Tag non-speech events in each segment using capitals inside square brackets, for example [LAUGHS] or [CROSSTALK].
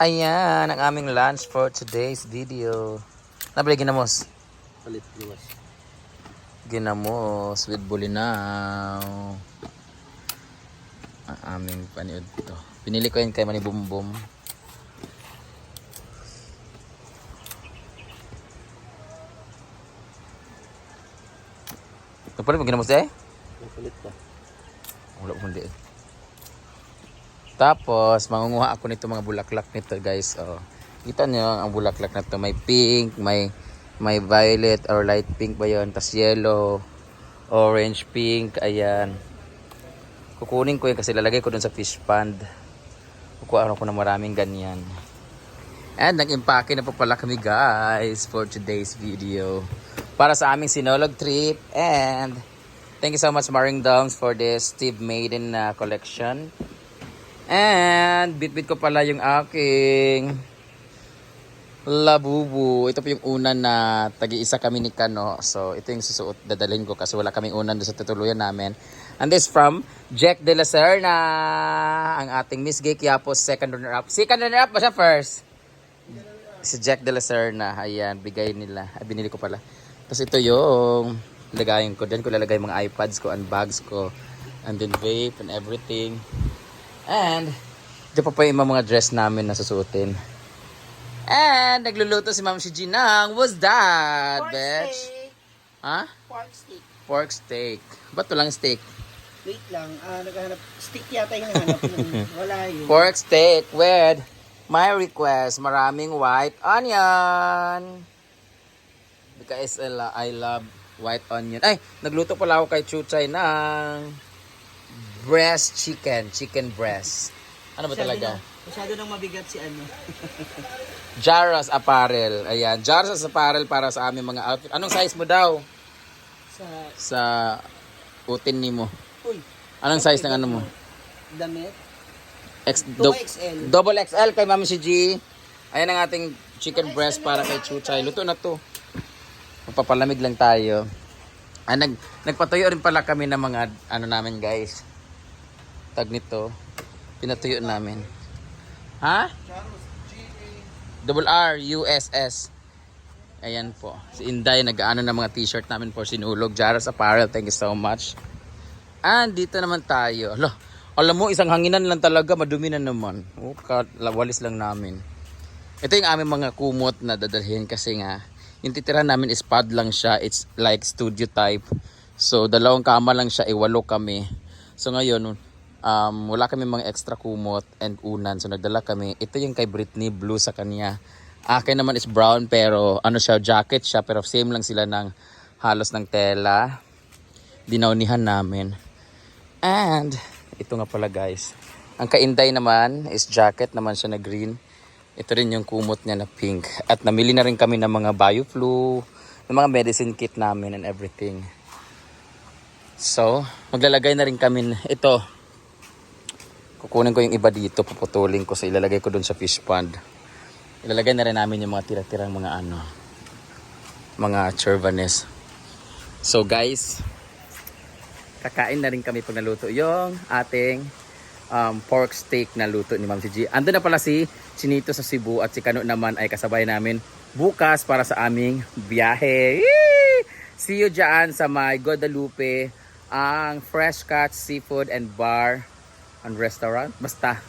Ayan, ang aming lunch for today's video. Nabili ginamos. Palit luwas. Ginamos with bulinaw. Ang aming paniod to. Pinili ko yun kay Mani Bumbum. Nagpalit mo ginamos eh? Palit pa. Wala ko hindi. eh. Tapos, mangunguha ako nito mga bulaklak nito guys. Oh. Kita niyo ang bulaklak na to. May pink, may may violet or light pink ba yun? Tapos yellow, orange, pink. Ayan. Kukunin ko yun kasi lalagay ko dun sa fish pond. Kukuha ko ng maraming ganyan. And nag-impake na po pala kami guys for today's video. Para sa aming sinolog trip. And thank you so much Maring Dongs for this Steve Maiden na collection. And bit-bit ko pala yung aking labubu. Ito po yung unan na tagi-isa kami ni Kano. So ito yung susuot dadalhin ko kasi wala kaming unan sa tutuluyan namin. And this from Jack De La Serna, ang ating Miss Gay Quiapo second runner-up. Second runner-up ba siya first? Si Jack De La Serna, ayan, bigay nila. Ay, binili ko pala. Tapos ito yung lagayin ko. Diyan ko lalagay mga iPads ko and bags ko. And then vape and everything. And, ito pa pa yung mga dress namin na susuotin. And, nagluluto si Ma'am si Ginang. What's that, Pork bitch? steak. Ha? Pork steak. Pork steak. Ba't walang steak? Wait lang, ah, naghahanap. Stick yata yung hanap mo. [LAUGHS] Wala yun. Pork steak with my request, maraming white onion. Because I love white onion. Ay, nagluto pala ako kay Chuchay ng breast chicken, chicken breast. Ano ba Masyado talaga? Na, masyado nang mabigat si ano. [LAUGHS] Jaros Apparel. Ayan, Jaros Apparel para sa aming mga outfit. Anong size mo daw? Sa, Sa utin ni mo. uy, Anong size ng ano mo? damit. X, 2XL. Double XL kay Mami si G. Ayan ang ating chicken breast para kay Chuchay. Luto na to. Magpapalamig lang tayo. Ah, nag, nagpatuyo rin pala kami ng mga ano namin guys. Tag nito. Pinatuyo namin. Ha? Double R, USS. Ayan po. Si Inday nag-ano ng mga t-shirt namin for Sinulog. Jaros Apparel, thank you so much. And dito naman tayo. Alo, alam mo, isang hanginan lang talaga, madumi na naman. Oh, walis lang namin. Ito yung aming mga kumot na dadalhin kasi nga, yung titira namin is pad lang siya. It's like studio type. So, dalawang kama lang siya, iwalo kami. So, ngayon, um, wala kami mga extra kumot and unan. So, nagdala kami. Ito yung kay Britney, blue sa kanya. Akin naman is brown, pero ano siya, jacket siya. Pero same lang sila ng halos ng tela. Dinaunihan namin. And, ito nga pala guys. Ang kainday naman is jacket naman siya na green. Ito rin yung kumot niya na pink. At namili na rin kami ng mga bioflu, ng mga medicine kit namin and everything. So, maglalagay na rin kami, ito. Kukunin ko yung iba dito, puputulin ko sa ilalagay ko dun sa fish pond. Ilalagay na rin namin yung mga tira-tirang mga ano, mga churvanes. So guys, kakain na rin kami pag naluto yung ating um, pork steak na luto ni Ma'am si G. Ando na pala si Chinito sa Cebu at si Kano naman ay kasabay namin bukas para sa aming biyahe. Yee! See you dyan sa my Guadalupe ang Fresh Cut Seafood and Bar and Restaurant. Basta,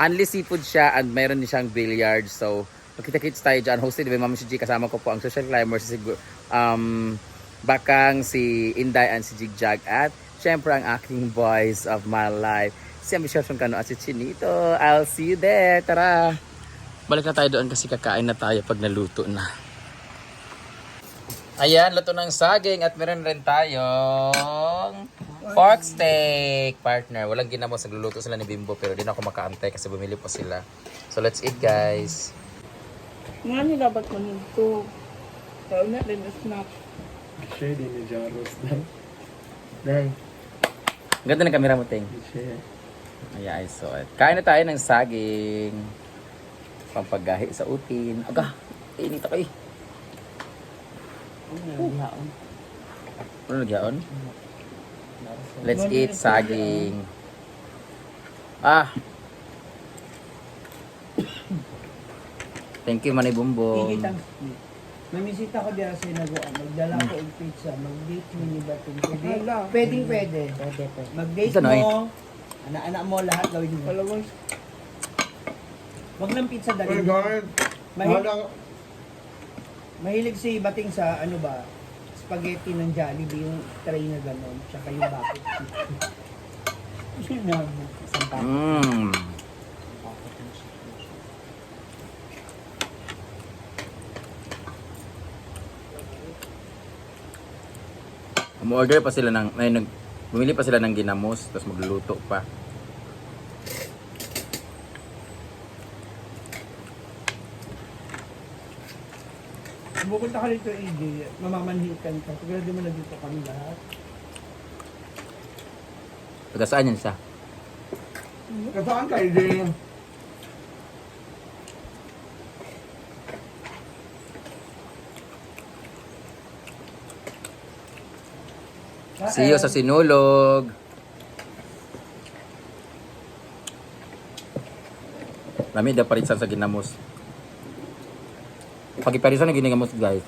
only seafood siya and meron din siyang billiard. So, magkita-kits tayo dyan. Hosted by si G. Kasama ko po ang social climber si um, Bakang, si Inday, and si Jigjag. At syempre ang aking boys of my life. Si Ambisyon Kano at si Chinito. I'll see you there. Tara! Balik na tayo doon kasi kakain na tayo pag naluto na. Ayan, luto ng saging at meron rin tayong pork steak, partner. Walang ginamos, nagluluto sila ni Bimbo pero di na ako makaantay kasi bumili pa sila. So let's eat guys. Nga nila ba't manito? Tao na rin na snap. Siya din ni Jaros daw. Dahil, Ang Ganda ng camera mo, Ting. siya. Ayan, I saw it. Kain na tayo ng saging. Pampagahi sa utin. Aga, init ako eh. Ano nagyaon? Let's eat saging. Ah! Thank you, Manay Bumbong. Mamisita ko diya sa Sinagoan. Magdala ko og pizza. Mag-date mo ni Bating. Pwede? Pwedeng pwede. Pwede po. Mag-date na eh. mo. Anak-anak mo lahat gawin mo. Dalawang Wag lang pizza dali. Mahilig, mahilig si Bating sa ano ba? Spaghetti ng Jollibee, yung tray na gano'n. Tsaka yung bucket. Yun na. Isang pa. Mm. Umorder pa sila ng, ay, nag, bumili pa sila ng ginamos, tapos magluluto pa. Pupunta ka dito, EJ. Mamamanhikan ka. Sigurado mo na dito kami lahat. Taga saan yan siya? Kasaan kayo din? See you sa Sinulog. Lami da parisan sa ginamos. Pag iparisan ang ginamos guys.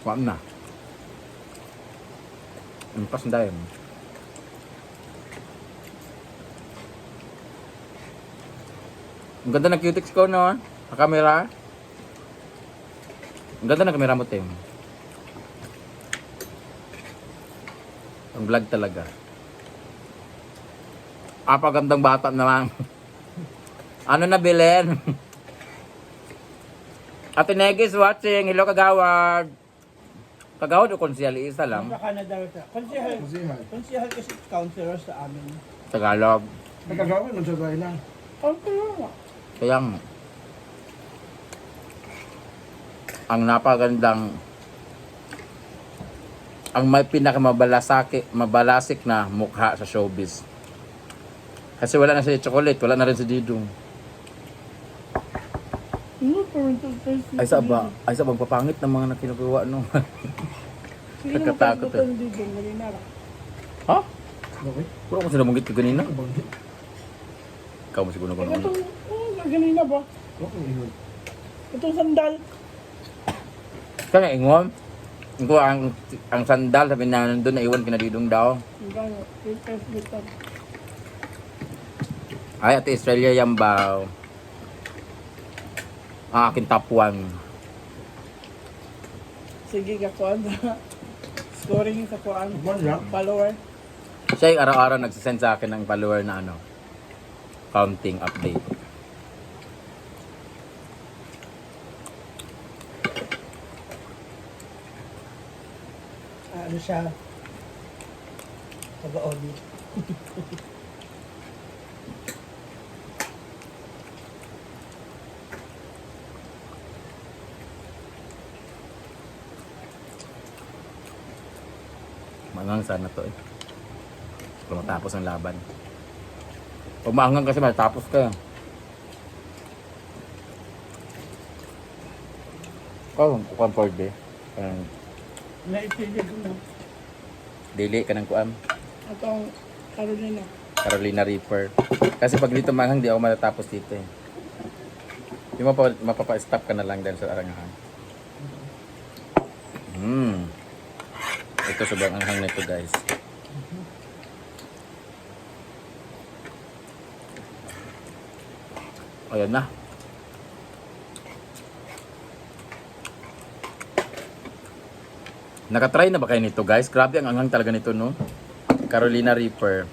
Wala na. Ang pas na. Ang ganda ng cutics ko no. Sa camera. Ang ganda ng camera mo Tim. Ang vlog talaga. Apagandang bata naman. [LAUGHS] ano na Belen? [LAUGHS] Ate Negis watching. Hello Kagawad. Kagawad o konsyal isa lang. Sa Canada. Konsihal. Kasihan. Konsihal kasi counselor sa amin. Tagalog. Nagkagawin mo sa konti lang. Kaya nga, ang napagandang ang may pinakamabalasake mabalasik na mukha sa showbiz. Kasi wala na si Chocolate, wala na rin si Didong. Ano pa rin ito? Ay sa ba, ay sa bang papangit ng mga nakinukuha no. [LAUGHS] Nagkatakot eh. ha? Okay. Puro mo sinabanggit ko ganina. Banggit. Ikaw mo siguro itong, ano. oh, ganina ba? Okay, yun. Itong sandal. Kaya ingon, ko ang ang sandal sabi na nandun na iwan kina Didong daw. Ay, ate Australia yan ba? Ang aking top 1. Sige ka kuan. Scoring sa kuan. Man lang. Follower. Siya yung araw-araw nagsisend sa akin ng follower na ano, counting update. Ah, ano siya? Taga-audit. [LAUGHS] Mangang sana to eh. Kung matapos ang laban. Pag maangang kasi matapos ka. Oh, kukuhan for day. Ko na. dili ka ng kuan. Atong Carolina. Carolina Reaper. Kasi pag dito manghang, di ako matatapos dito eh. Yung mapa, mapapa-stop ka na lang dahil sa arangahan. Hmm. Ito sobrang anghang nito guys. Ayan na. Nakatry na ba kayo nito guys? Grabe ang anghang talaga nito no. Carolina Reaper.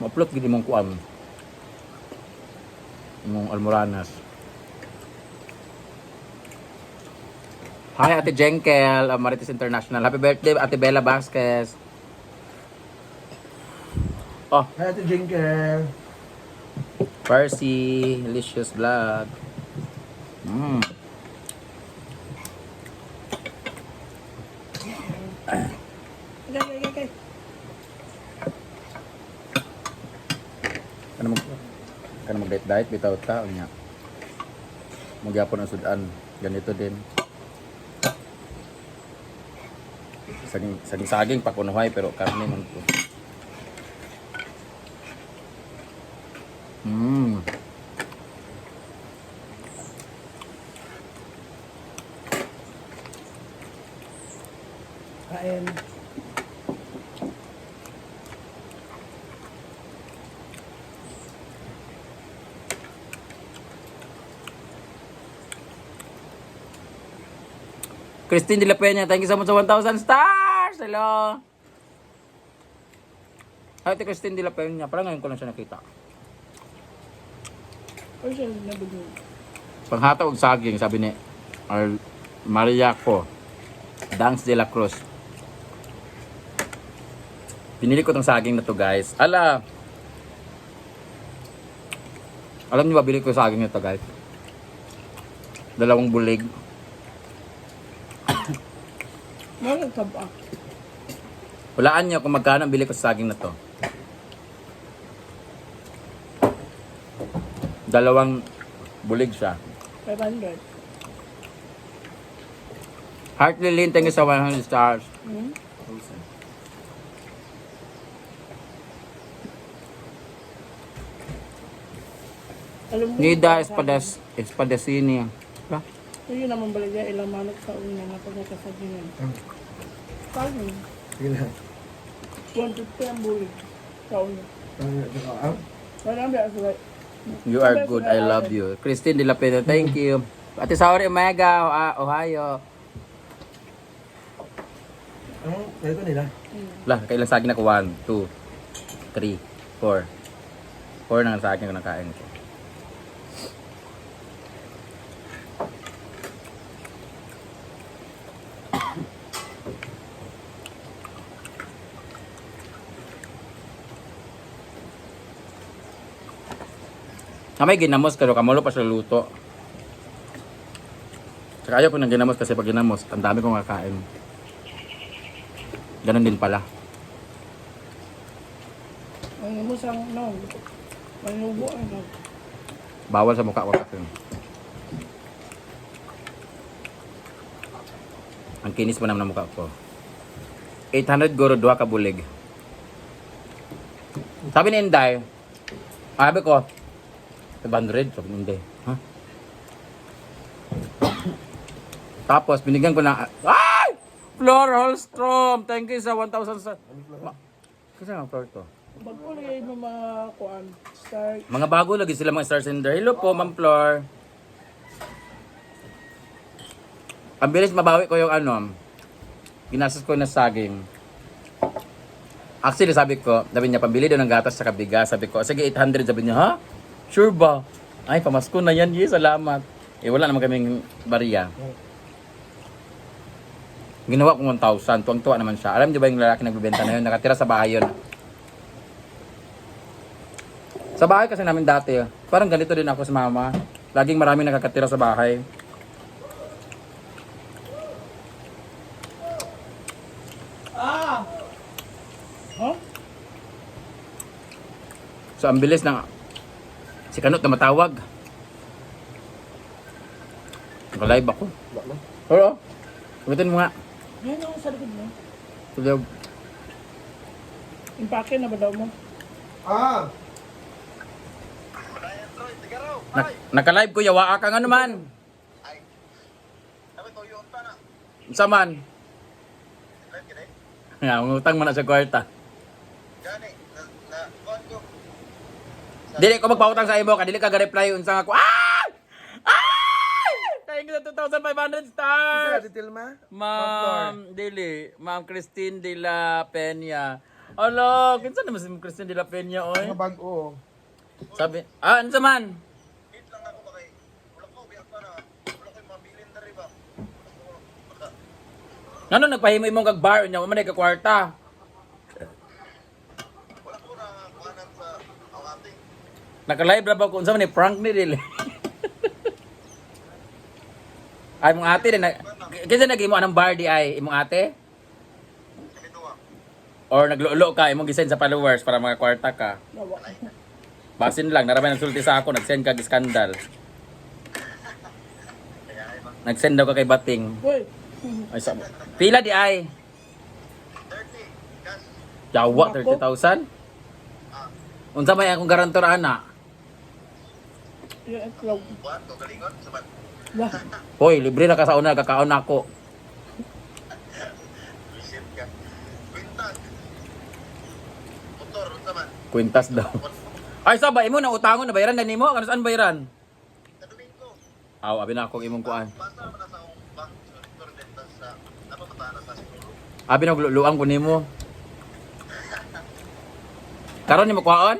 Ma-upload gid mong kuan. Mong Almoranas. Hi Ate Jenkel, uh, Marites International. Happy birthday Ate Bella Vasquez. Oh, Hi, Ate Jinkel. Percy, Delicious Vlog. Mm. Okay, okay, okay. Kana mag diet bitaw ta unya. Magyapon ang sudan. Ganito din. Saging, saging, saging pakunuhay pero karne man to. Christine De La Peña, thank you so much sa 1,000 stars! Hello! Ay, ito Christine De La Peña. Parang ngayon ko lang siya nakita. O siya nabigyan. Panghata og saging, sabi ni Ar Maria ko. Dangs de la Cruz. Pinili ko tong saging na to guys. Ala! Alam niyo ba, bili ko yung saging na to guys. Dalawang bulig. Mga taba. Hulaan niyo kung magkano ang bili ko sa saging na to. Dalawang bulig siya. 500. Heart Lilin, thank you sa 100 stars. Hmm? Alam mo, Nida sabi- Yun naman balagya ilang manok sa una na pag nakasagingan. Kano? Sige na. 150 ang bulig. Sa una. Ano? Wala ang biya sa You are good, I love you. Christine De La Pena, thank you. Ate Saori Omega, Ohio. Ano? Ito nila. Lah, kailan sa akin ako? 1, 2, 3, 4. 4 na sa akin ko nakain ko. Kamay ginamos pero kamulo pa sa luto. Saka ayaw ko ng ginamos kasi pag ginamos, ang dami kong kakain. Ganon din pala. Ang mo sa no. Manubo ano. Bawal sa mukha ko kasi. Ang kinis pa naman ng mukha ko. 800 goro duha ka bulig. Sabi ni Inday, sabi ko, 500, sabi Inday. Ha? Tapos, binigyan ko na, ay! Flor Holstrom! Thank you sa 1,000 sa... Ma- Kasi nga floor to. Pag uli mo mga kuan, start. Mga bago lagi sila mga star sender. Hello po, Ma'am Flor. Ang bilis mabawi ko yung ano, ginastos ko na saging. Actually, sabi ko, sabi niya, pambili daw ng gatas sa kabigas. Sabi ko, sige, 800. Sabi niya, ha? Sure ba? Ay, pamasko na yan. Yes, salamat. Eh, wala naman kaming bariya. Ginawa ko 1,000. Tuwang-tuwa naman siya. Alam niyo ba yung lalaki nagbibenta na yun? Nakatira sa bahay yun. Sa bahay kasi namin dati, parang ganito din ako sa mama. Laging marami nakakatira sa bahay. Ha? So ang bilis ng si Kanot na matawag. Naka-live ako. Oo. Sabitin mo nga. Yan ang sa likod mo. Tuloy. Impake na ba daw mo? Ah! Na, naka-live ko, yawa ka nga naman. Sa man. Nga, ngutang mo na sa kwarta. Dili ko magpautang sa imo, kadili ka ga-reply unsa ako. Ah! Ah! Thank you sa 2,500 stars. detail ma? Ma'am, dili. Ma'am Christine de la Peña. Alo, kinsa naman si Ma'am Christine de la Peña, oy? Mga bago. Sabi, ah, ano man? Ano nagpahimo imong kag bar nya, man ka kwarta. Naka-live ra ba ko unsa man ni prank ni dili. [LAUGHS] ay mong ate din na kinsa nagimo anong bar di ay imong ate? Or naglulo ka imong gisend sa followers para mga kwarta ka. Basin lang, naramay nagsulti sa ako, nag-send ka skandal. Nag-send daw ka kay Bating. Ay, sa, pila di ay. Yawa, Ako? 30,000? Unsa may akong garantor ana? Itlog. Lah, Hoy, libre na ka sa una, kakaon na ako. Kwintas daw. Ay, sabay mo na utangon na bayaran na nimo. Ano saan bayaran? Aw, abi na ako imong kuan. Abi na luang ko nimo. Karon kuan?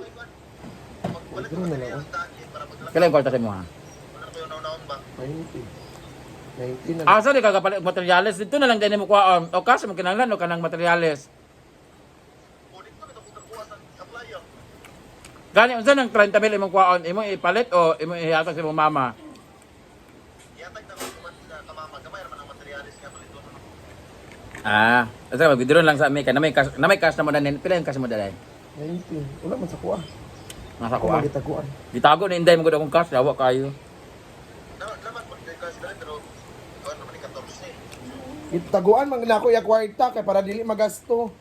Na lang. ah. Kailan kwarta sa mo ha? 90. 90 na lang. Asa di ka kapalit og materyales dito na lang din mo kuan. O kasi mo kinahanglan o kanang materyales. Gani unsa nang 30 mil imong kuan? Imo ipalit o imo ihatag sa imong mama? Ah, asa mag lang sa Amerika. Na may cash, na may cash na mo dalhin. Pila yung cash mo dalhin? 90. Wala man sa kuha. Nasa ko ah. magitaguan. Gitago na inday mo gud akong cash, dawa kayo. Itaguan man na ako ya kwarta kay para dili magasto.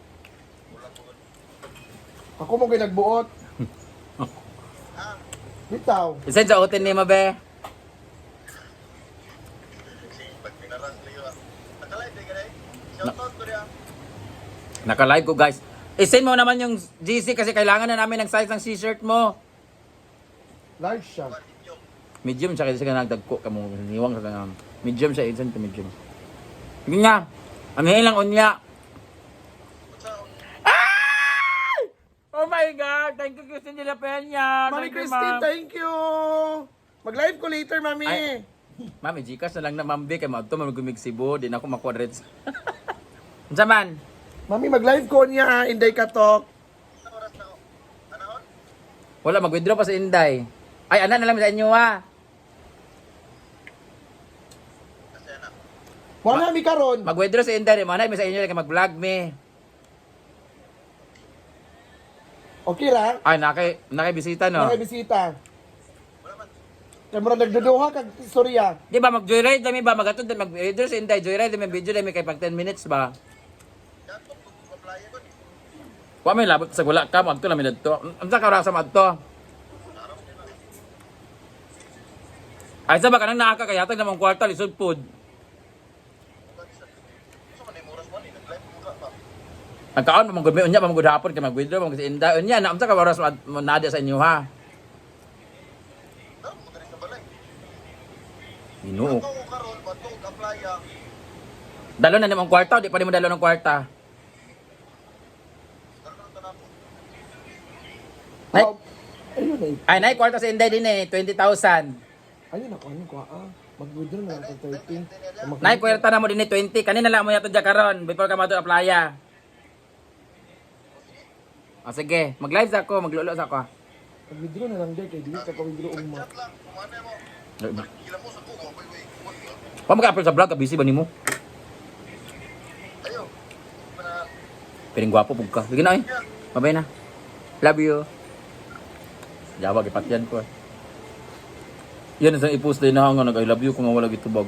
Ako mo ginagbuot. [LAUGHS] Bitaw. Isend sa hotel ni mo be. Naka-live ko guys. I-send mo naman yung GC kasi kailangan na namin ng size ng t-shirt mo. Large siya. Medium siya kasi ka nagdagko ka mo niwang sa kanang medium siya isend to medium. Sige nga. Ang lang unya. Ah! Oh my God! Thank you, Christine de la Peña! Mami Thank you, Christine, ma'am. thank you. Mag-live ko later, Mami. Ay. Mami, Gcash na lang na mambi kay maadto man gumig Cebu, di na ako makwadrets. [LAUGHS] Unsa man? Mami, mag-live ko niya, Inday Katok. Wala mag-withdraw pa sa Inday. Ay, ana na lang sa inyo ha. Wala mi karon. Mag-withdraw sa Inday, manay mi sa inyo kay mag-vlog mi. Okay ra? Ay, nakay nakay bisita no. Mga bisita. Kaya mo nagduduha kag istorya. Di ba mag-joyride dami ba magatod mag-withdraw sa Inday, joyride dami video dami kay pag 10 minutes ba. Wa may labot sa wala ka, magto lang minadto. Unsa ka ra sa madto? Ay sa ba kanang naa ka kaya tag namang kwarta lisod food. Ang kaon mo gud unya pa magud hapon kay mag-withdraw mo sa Inday. Unya na unsa ka oras mo nada sa inyo ha. Ginoo. Dalo na namang kwarta, di pa di mo dalo ng kwarta. Nay, Oh, ayun eh. ay, nay, kwarta sa Inday din eh, 20,000. Ayun ako, ano ko ah. Mag-withdraw na lang 13. Mag- Nay, kwarta na mo din eh, 20. Kanina lang mo yato dyan karon before ka mato playa. Ah, sige, mag-live sa ako, maglulo sa ako. Mag-withdraw na lang din kay dili ka ka-withdraw mo. Pa mag-upload sa vlog, ka busy ba nimo? Piring gwapo pug ka. Sige na eh. Babay na. Love you. Jawa gipatyan ko. Yan isang i-post din na nga nag I love you kung wala gitubag.